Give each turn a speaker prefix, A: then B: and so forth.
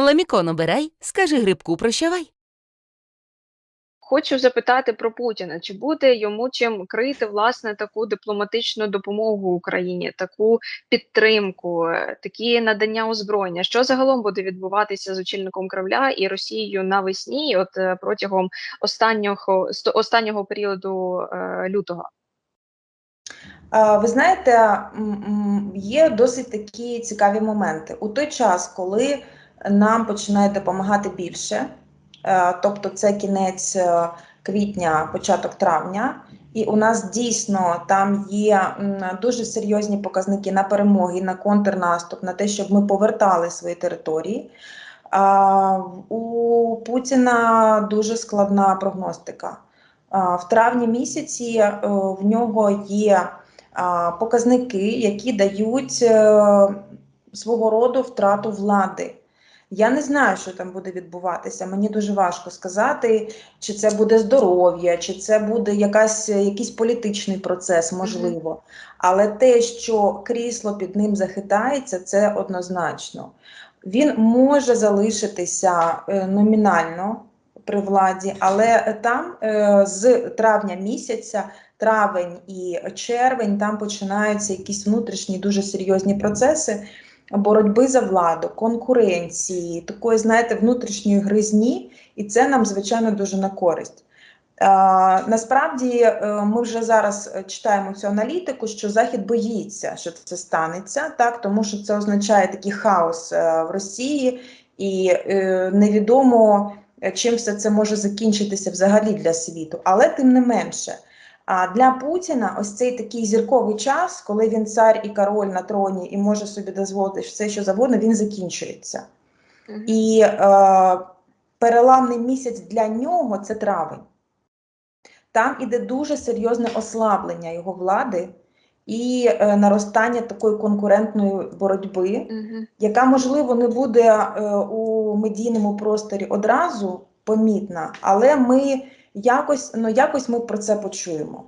A: Ламікон обирай, скажи грибку прощавай.
B: Хочу запитати про Путіна, чи буде йому чим крити власне таку дипломатичну допомогу Україні, таку підтримку, е, такі надання озброєння? Що загалом буде відбуватися з очільником Кремля і Росією навесні, от е, протягом останнього сто- останнього періоду е, лютого?
C: Ви знаєте, є досить такі цікаві моменти. У той час, коли нам починає допомагати більше, е, тобто це кінець е, квітня, початок травня, і у нас дійсно там є дуже серйозні показники на перемоги, на контрнаступ, на те, щоб ми повертали свої території. У Путіна дуже складна прогностика. В травні місяці е, в нього є показники, які дають свого роду втрату влади. Я не знаю, що там буде відбуватися. Мені дуже важко сказати, чи це буде здоров'я, чи це буде якась, якийсь політичний процес, можливо. Але те, що крісло під ним захитається, це однозначно. Він може залишитися е, номінально при владі, але там е, з травня місяця травень і червень, там починаються якісь внутрішні дуже серйозні процеси боротьби за владу, конкуренції, такої, знаєте, внутрішньої гризні, і це нам, звичайно, дуже на користь. Насправді е, ми вже зараз е, читаємо цю аналітику, що Захід боїться, що це станеться, так тому що це означає такий хаос е, в Росії, і невідомо, чим все це може закінчитися взагалі для світу. Але тим не менше, а для Путіна ось цей такий зірковий час, коли він цар і король на троні і може собі дозволити все, що завгодно, він закінчується.
B: Мгм.
C: І е, переламний місяць для нього це травень. Там іде дуже серйозне ослаблення його влади і е, наростання такої конкурентної боротьби,
B: Мгм.
C: яка, можливо, не буде е, у медійному просторі одразу помітна, але ми якось, ну, якось ми про це почуємо.